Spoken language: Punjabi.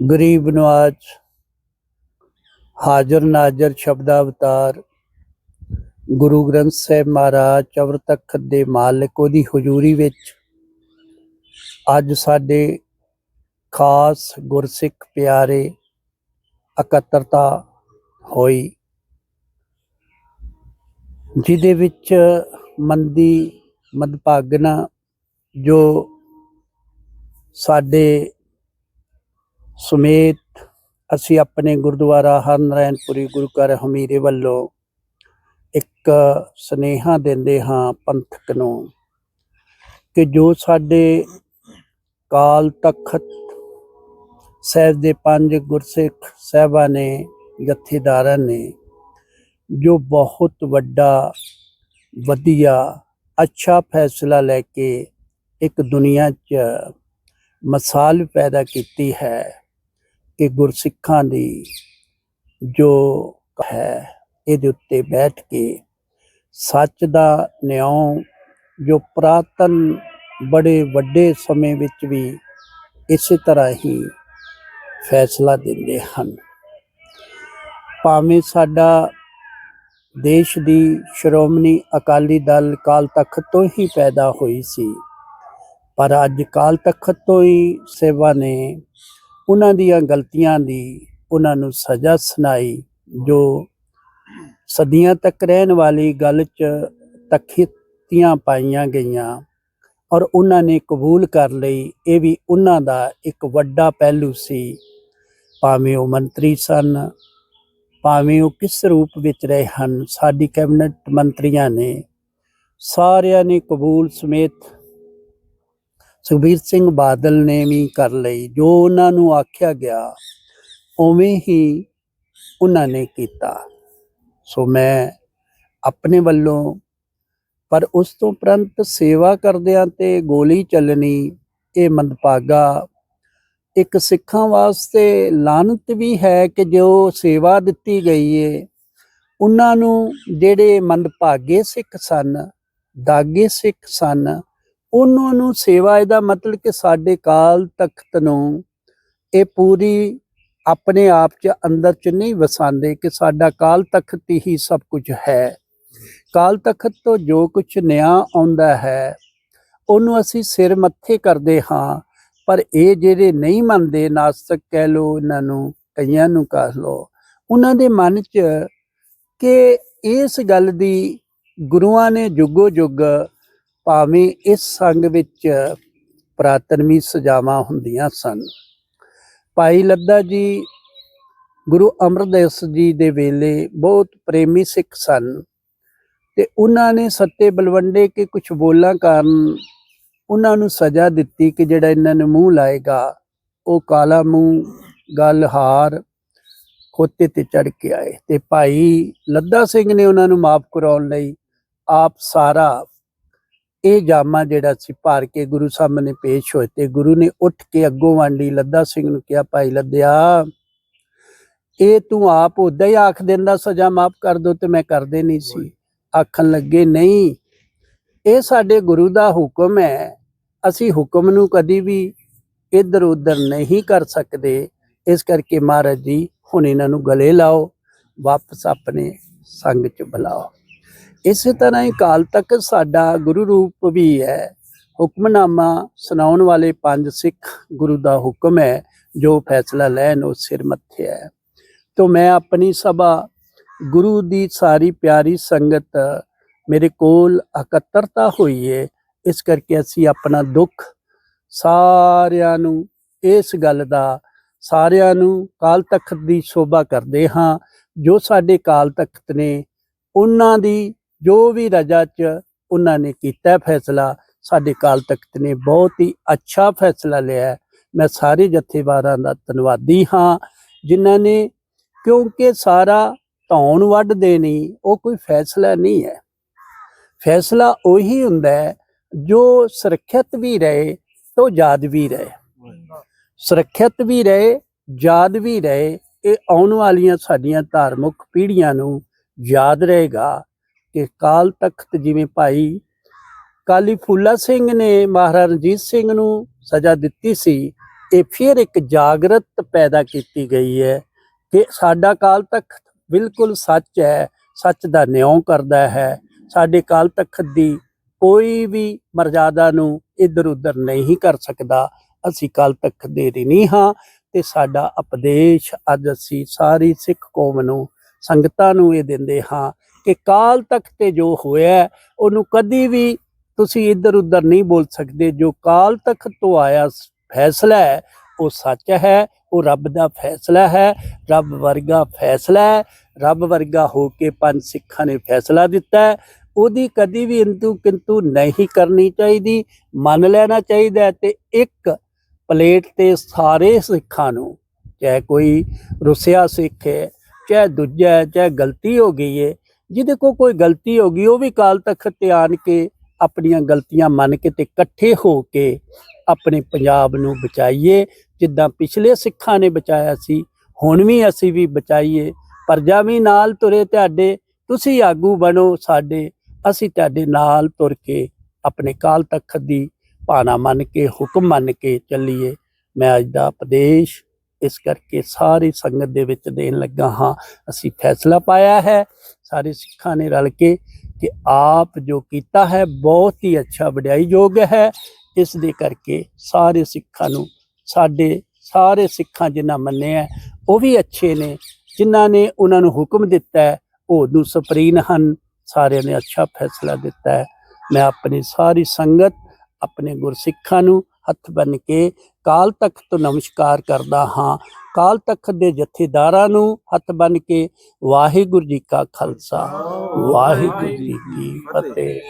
ਗਰੀਬ ਨਵਾਜ, ਹਾਜ਼ਰ ਨਾਜ਼ਰ ਸ਼ਬਦਾ ਅਵਤਾਰ, ਗੁਰੂ ਗ੍ਰੰਥ ਸਾਹਿਬ ਮਹਾਰਾਜ, ਚਵਰ ਤਖਤ ਦੇ ਮਾਲਕ, ਉਹਦੀ ਹਜ਼ੂਰੀ ਵਿੱਚ ਅੱਜ ਸਾਡੇ ਖਾਸ ਗੁਰਸਿੱਖ ਪਿਆਰੇ ਇਕੱਤਰਤਾ ਹੋਈ, ਜਿਹਦੇ ਵਿੱਚ ਮੰਦੀ ਮਦਭਾਗਨਾ ਜੋ ਸਾਡੇ ਸਮੇਤ ਅਸੀਂ ਆਪਣੇ ਗੁਰਦੁਆਰਾ ਹਰਨਰਾਇਣਪੁਰੀ ਗੁਰੂ ਘਰ ਹਮੀਰੇ ਵੱਲੋਂ ਇੱਕ ਸਨੇਹਾ ਦਿੰਦੇ ਹਾਂ ਪੰਥਕ ਨੂੰ ਕਿ ਜੋ ਸਾਡੇ ਕਾਲ ਤਖਤ ਸਾਹਿਬ ਦੇ ਪੰਜ ਗੁਰਸਿੱਖ ਸਾਹਿਬਾਂ ਨੇ, ਜਥੇਦਾਰਾਂ ਨੇ, ਜੋ ਬਹੁਤ ਵੱਡਾ, ਵਧੀਆ, ਅੱਛਾ ਫੈਸਲਾ ਲੈ ਕੇ ਇੱਕ ਦੁਨੀਆ 'ਚ ਮਿਸਾਲ ਪੈਦਾ ਕੀਤੀ ਹੈ। ਕਿ ਗੁਰਸਿੱਖਾਂ ਦੀ ਜੋ ਹੈ, ਇਹਦੇ ਉੱਤੇ ਬੈਠ ਕੇ ਸੱਚ ਦਾ ਨਿਉ ਜੋ ਪ੍ਰਾਤਨ ਬੜੇ ਵੱਡੇ ਸਮੇਂ ਵਿੱਚ ਵੀ ਇਸੇ ਤਰ੍ਹਾਂ ਹੀ ਫੈਸਲਾ ਦਿੰਦੇ ਹਨ। ਭਾਵੇਂ ਸਾਡਾ ਦੇਸ਼ ਦੀ ਸ਼੍ਰੋਮਣੀ ਅਕਾਲੀ ਦਲ ਕਾਲ ਤਖਤ ਤੋਂ ਹੀ ਪੈਦਾ ਹੋਈ ਸੀ, ਪਰ ਅੱਜ ਕਾਲ ਤਖਤ ਤੋਂ ਹੀ ਸੇਵਾ ਨੇ ਉਹਨਾਂ ਦੀਆਂ ਗਲਤੀਆਂ ਦੀ ਉਹਨਾਂ ਨੂੰ ਸਜ਼ਾ ਸੁਣਾਈ, ਜੋ ਸਦੀਆਂ ਤੱਕ ਰਹਿਣ ਵਾਲੀ ਗੱਲ 'ਚ ਤਖਤੀਆਂ ਪਾਈਆਂ ਗਈਆਂ ਔਰ ਉਹਨਾਂ ਨੇ ਕਬੂਲ ਕਰ ਲਈ, ਇਹ ਵੀ ਉਹਨਾਂ ਦਾ ਇੱਕ ਵੱਡਾ ਪਹਿਲੂ ਸੀ। ਭਾਵੇਂ ਉਹ ਮੰਤਰੀ ਸਨ, ਭਾਵੇਂ ਉਹ ਕਿਸ ਰੂਪ ਵਿੱਚ ਰਹੇ ਹਨ, ਸਾਡੀ ਕੈਬਨਿਟ ਮੰਤਰੀਆਂ ਨੇ ਸਾਰਿਆਂ ਨੇ ਕਬੂਲ ਸਮੇਤ ਸੁਖਬੀਰ ਸਿੰਘ ਬਾਦਲ ਨੇ ਵੀ ਕਰ ਲਈ, ਜੋ ਉਹਨਾਂ ਨੂੰ ਆਖਿਆ ਗਿਆ, ਉਵੇਂ ਹੀ ਉਹਨਾਂ ਨੇ ਕੀਤਾ। ਸੋ ਮੈਂ ਆਪਣੇ ਵੱਲੋਂ, ਪਰ ਉਸ ਤੋਂ ਪ੍ਰੰਤ ਸੇਵਾ ਕਰਦਿਆਂ ਤੇ ਗੋਲੀ ਚੱਲਣੀ, ਇਹ ਮੰਦਭਾਗਾ ਇੱਕ ਸਿੱਖਾਂ ਵਾਸਤੇ ਲਾਨਤ ਵੀ ਹੈ ਕਿ ਜੋ ਸੇਵਾ ਦਿੱਤੀ ਗਈ ਏ, ਉਹਨਾਂ ਨੂੰ ਜਿਹੜੇ ਮੰਦਭਾਗੇ ਸਿੱਖ ਸਨ, ਦਾਗੇ ਸਿੱਖ ਸਨ ਉਹਨਾਂ ਨੂੰ ਸੇਵਾ ਇਹਦਾ ਮਤਲਬ ਕਿ ਸਾਡੇ ਕਾਲ ਤਖਤ ਨੂੰ ਇਹ ਪੂਰੀ ਆਪਣੇ ਆਪ ਚ ਅੰਦਰ ਚ ਨਹੀਂ ਵਸਾਉਂਦੇ ਕਿ ਸਾਡਾ ਕਾਲ ਤਖਤ ਹੀ ਸਭ ਕੁਝ ਹੈ। ਕਾਲ ਤਖਤ ਤੋਂ ਜੋ ਕੁਝ ਨਿਆ ਆਉਂਦਾ ਹੈ, ਉਹਨੂੰ ਅਸੀਂ ਸਿਰ ਮੱਥੇ ਕਰਦੇ ਹਾਂ, ਪਰ ਇਹ ਜਿਹੜੇ ਨਹੀਂ ਮੰਨਦੇ, ਨਾਸਤਕ ਕਹਿ ਲੋ ਇਹਨਾਂ ਨੂੰ, ਕਈਆਂ ਨੂੰ ਕਹ ਲੋ ਉਹਨਾਂ ਦੇ ਮਨ 'ਚ ਕਿ ਇਸ ਗੱਲ ਦੀ ਗੁਰੂਆਂ ਨੇ ਜੁਗੋ ਜੁਗ ਭਾਵੇਂ ਇਸ ਸੰਗ ਵਿੱਚ ਪ੍ਰਾਤਨਮੀ ਸਜਾਵਾਂ ਹੁੰਦੀਆਂ ਸਨ। ਭਾਈ ਲੱਦਾ ਜੀ ਗੁਰੂ ਅਮਰਦਾਸ ਜੀ ਦੇ ਵੇਲੇ ਬਹੁਤ ਪ੍ਰੇਮੀ ਸਿੱਖ ਸਨ ਤੇ ਉਹਨਾਂ ਨੇ ਸੱਤੇ ਬਲਵੰਡੇ ਕੇ ਕੁਝ ਬੋਲਾਂ ਕਾਰਨ ਉਹਨਾਂ ਨੂੰ ਸਜ਼ਾ ਦਿੱਤੀ ਕਿ ਜਿਹੜਾ ਇਹਨਾਂ ਨੂੰ ਮੂੰਹ ਲਾਏਗਾ, ਉਹ ਕਾਲਾ ਮੂੰਹ, ਗਲ ਹਾਰ, ਖੋਤੇ ਤੇ ਚੜ ਕੇ ਆਏ। ਤੇ ਭਾਈ ਲੱਦਾ ਸਿੰਘ ਨੇ ਉਹਨਾਂ ਨੂੰ ਮਾਫ ਕਰਾਉਣ ਲਈ ਆਪ ਸਾਰਾ ਇਹ ਜਾਮਾ ਜਿਹੜਾ ਸੀ ਭਾਰ ਕੇ ਗੁਰੂ ਸਾਹਮਣੇ ਪੇਸ਼ ਹੋਏ ਤੇ ਗੁਰੂ ਨੇ ਉੱਠ ਕੇ ਅੱਗੋਂ ਵਾਂਡੀ ਲੱਦਾ ਸਿੰਘ ਨੂੰ ਕਿਹਾ ਭਾਈ ਲੱਦਿਆ ਇਹ ਤੂੰ ਆਪ ਉਦਾਂ ਹੀ ਆਖ ਦਿੰਦਾ ਸਜ਼ਾ ਮਾਫ ਕਰ ਦੋ ਤੇ ਮੈਂ ਕਰਦੇ ਨਹੀਂ ਸੀ। ਆਖਣ ਲੱਗੇ ਨਹੀਂ ਇਹ ਸਾਡੇ ਗੁਰੂ ਦਾ ਹੁਕਮ ਹੈ। ਅਸੀਂ ਹੁਕਮ ਨੂੰ ਕਦੀ ਵੀ ਇੱਧਰ ਉੱਧਰ ਨਹੀਂ ਕਰ ਸਕਦੇ। ਇਸ ਕਰਕੇ ਮਹਾਰਾਜ ਜੀ ਹੁਣ ਇਹਨਾਂ ਨੂੰ ਗਲੇ ਲਾਓ ਵਾਪਸ ਆਪਣੇ ਸੰਗ ਚ ਬੁਲਾਓ। ਇਸੇ ਤਰ੍ਹਾਂ ਹੀ ਕਾਲ ਤੱਕ ਸਾਡਾ ਗੁਰੂ ਰੂਪ ਵੀ ਹੈ। ਹੁਕਮਨਾਮਾ ਸੁਣਾਉਣ ਵਾਲੇ ਪੰਜ ਸਿੱਖ ਗੁਰੂ ਦਾ ਹੁਕਮ ਹੈ, ਜੋ ਫੈਸਲਾ ਲੈਣ ਉਹ ਸਿਰ ਮੱਥੇ ਹੈ। ਤੋਂ ਮੈਂ ਆਪਣੀ ਸਭਾ, ਗੁਰੂ ਦੀ ਸਾਰੀ ਪਿਆਰੀ ਸੰਗਤ ਮੇਰੇ ਕੋਲ ਇਕੱਤਰਤਾ ਹੋਈ ਹੈ ਇਸ ਕਰਕੇ ਅਸੀਂ ਆਪਣਾ ਦੁੱਖ ਸਾਰਿਆਂ ਨੂੰ ਇਸ ਗੱਲ ਦਾ, ਸਾਰਿਆਂ ਨੂੰ ਕਾਲ ਤਖਤ ਦੀ ਸ਼ੋਭਾ ਕਰਦੇ ਹਾਂ। ਜੋ ਸਾਡੇ ਕਾਲ ਤਖਤ ਨੇ, ਉਹਨਾਂ ਦੀ ਜੋ ਵੀ ਰਜਾ ਚ ਉਹਨਾਂ ਨੇ ਕੀਤਾ ਫੈਸਲਾ, ਸਾਡੇ ਕਾਲ ਤਖਤ ਨੇ ਬਹੁਤ ਹੀ ਅੱਛਾ ਫੈਸਲਾ ਲਿਆ। ਮੈਂ ਸਾਰੇ ਜਥੇਦਾਰਾਂ ਦਾ ਧੰਨਵਾਦੀ ਹਾਂ, ਜਿਨ੍ਹਾਂ ਨੇ ਕਿਉਂਕਿ ਸਾਰਾ ਧੌਣ ਵੱਢਦੇ ਨਹੀਂ, ਉਹ ਕੋਈ ਫੈਸਲਾ ਨਹੀਂ ਹੈ। ਫੈਸਲਾ ਉਹੀ ਹੁੰਦਾ ਹੈ, ਜੋ ਸੁਰੱਖਿਅਤ ਵੀ ਰਹੇ, ਤੋਂ ਯਾਦ ਵੀ ਰਹੇ। ਸੁਰੱਖਿਅਤ ਵੀ ਰਹੇ, ਯਾਦ ਵੀ ਰਹੇ, ਇਹ ਆਉਣ ਵਾਲੀਆਂ ਸਾਡੀਆਂ ਧਾਰਮਿਕ ਪੀੜ੍ਹੀਆਂ ਨੂੰ ਯਾਦ ਰਹੇਗਾ। ਕਿ ਕਾਲ ਤਖਤ ਜਿਵੇਂ ਭਾਈ ਕਾਲੀ ਫੂਲਾ ਸਿੰਘ ਨੇ ਮਹਾਰਾਜਾ ਰਣਜੀਤ ਸਿੰਘ ਨੂੰ ਸਜ਼ਾ ਦਿੱਤੀ ਸੀ, ਇਹ ਫਿਰ ਇੱਕ ਜਾਗਰਤ ਪੈਦਾ ਕੀਤੀ ਗਈ ਹੈ ਕਿ ਸਾਡਾ ਕਾਲ ਤਖਤ ਬਿਲਕੁਲ ਸੱਚ ਹੈ, ਸੱਚ ਦਾ ਨਿਉ ਕਰਦਾ ਹੈ। ਸਾਡੇ ਕਾਲ ਤਖਤ ਦੀ ਕੋਈ ਵੀ ਮਰਜ਼ਾਦਾ ਨੂੰ ਇੱਧਰ ਉੱਧਰ ਨਹੀਂ ਕਰ ਸਕਦਾ। ਅਸੀਂ ਕਾਲ ਤਖਤ ਦੇ ਰਿਣੀ ਹਾਂ ਤੇ ਸਾਡਾ ਉਪਦੇਸ਼ ਅੱਜ ਅਸੀਂ ਸਾਰੀ ਸਿੱਖ ਕੌਮ ਨੂੰ, ਸੰਗਤਾਂ ਨੂੰ ਇਹ ਦਿੰਦੇ ਹਾਂ। ਕਿ ਕਾਲ ਤਖਤ ਤੇ ਜੋ ਹੋਇਆ ਉਹਨੂੰ ਕਦੀ ਵੀ ਤੁਸੀਂ ਇੱਧਰ ਉੱਧਰ ਨਹੀਂ ਬੋਲ ਸਕਦੇ। ਜੋ ਕਾਲ ਤਖਤ ਤੋਂ ਆਇਆ ਫੈਸਲਾ ਹੈ, ਉਹ ਸੱਚ ਹੈ, ਉਹ ਰੱਬ ਦਾ ਫੈਸਲਾ ਹੈ, ਰੱਬ ਵਰਗਾ ਫੈਸਲਾ ਹੈ, ਰੱਬ ਵਰਗਾ ਹੋ ਕੇ ਪੰਜ ਸਿੱਖਾਂ ਨੇ ਫੈਸਲਾ ਦਿੱਤਾ ਹੈ। ਉਹਦੀ ਕਦੀ ਵੀ ਇੰਤੂ ਕਿੰਤੂ ਨਹੀਂ ਕਰਨੀ ਚਾਹੀਦੀ, ਮੰਨ ਲੈਣਾ ਚਾਹੀਦਾ ਹੈ ਤੇ ਇੱਕ ਪਲੇਟ ਤੇ ਸਾਰੇ ਸਿੱਖਾਂ ਨੂੰ, ਚਾਹੇ ਕੋਈ ਰੁੱਸਿਆ ਸਿੱਖ ਹੈ, ਚਾਹੇ ਦੂਜਾ ਚਾਹੇ ਗਲਤੀ ਹੋ ਗਈ ਹੈ ਜਿਹਦੇ ਕੋ ਕੋਈ ਗਲਤੀ ਹੋ ਗਈ, ਉਹ ਵੀ ਕਾਲ ਤਖਤ ਤੇ ਆਣ ਕੇ ਆਪਣੀਆਂ ਗਲਤੀਆਂ ਮੰਨ ਕੇ ਤੇ ਇਕੱਠੇ ਹੋ ਕੇ ਆਪਣੇ ਪੰਜਾਬ ਨੂੰ ਬਚਾਈਏ। ਜਿੱਦਾਂ ਪਿਛਲੇ ਸਿੱਖਾਂ ਨੇ ਬਚਾਇਆ ਸੀ, ਹੁਣ ਵੀ ਅਸੀਂ ਵੀ ਬਚਾਈਏ। ਪਰਜਾ ਵੀ ਨਾਲ ਤੁਰੇ ਤੁਹਾਡੇ, ਤੁਸੀਂ ਆਗੂ ਬਣੋ ਸਾਡੇ। ਅਸੀਂ ਤੁਹਾਡੇ ਨਾਲ ਤੁਰ ਕੇ ਆਪਣੇ ਕਾਲ ਤਖਤ ਦੀ ਭਾਣਾ ਮੰਨ ਕੇ, ਹੁਕਮ ਮੰਨ ਕੇ ਚੱਲੀਏ। ਮੈਂ ਅੱਜ ਦਾ ਉਪਦੇਸ਼ ਇਸ ਕਰਕੇ ਸਾਰੀ ਸੰਗਤ ਦੇ ਵਿੱਚ ਦੇਣ ਲੱਗਾ ਹਾਂ। ਅਸੀਂ ਫੈਸਲਾ ਪਾਇਆ ਹੈ। ਸਾਰੇ ਸਿੱਖਾਂ ਨੇ ਰਲ ਕੇ ਕਿ ਆਪ ਜੋ ਕੀਤਾ ਹੈ, ਬਹੁਤ ਹੀ ਅੱਛਾ ਵਡਿਆਈ ਯੋਗ ਹੈ। ਇਸ ਦੇ ਕਰਕੇ ਸਾਰੇ ਸਿੱਖਾਂ ਨੂੰ, ਸਾਡੇ ਸਾਰੇ ਸਿੱਖਾਂ ਜਿਨ੍ਹਾਂ ਮੰਨਿਆ ਉਹ ਵੀ ਅੱਛੇ ਨੇ। ਜਿਨ੍ਹਾਂ ਨੇ ਉਹਨਾਂ ਨੂੰ ਹੁਕਮ ਦਿੱਤਾ ਹੈ, ਉਹ ਨੂੰ ਸੁਪਰੀਨ ਹਨ। ਸਾਰਿਆਂ ਨੇ ਅੱਛਾ ਫੈਸਲਾ ਦਿੱਤਾ ਹੈ। ਮੈਂ ਆਪਣੀ ਸਾਰੀ ਸੰਗਤ, ਆਪਣੇ ਗੁਰਸਿੱਖਾਂ ਨੂੰ ਹੱਥ ਬੰਨ ਕੇ ਕਾਲ ਤਖਤ ਤੋਂ ਨਮਸਕਾਰ ਕਰਦਾ ਹਾਂ। ਕਾਲ ਤਖਤ ਦੇ ਜਥੇਦਾਰਾਂ ਨੂੰ ਹੱਥ ਬੰਨ ਕੇ ਵਾਹਿਗੁਰੂ ਜੀ ਕਾ ਖਾਲਸਾ। ਵਾਹਿਗੁਰੂ ਜੀ ਕੀ ਫਤਿਹ।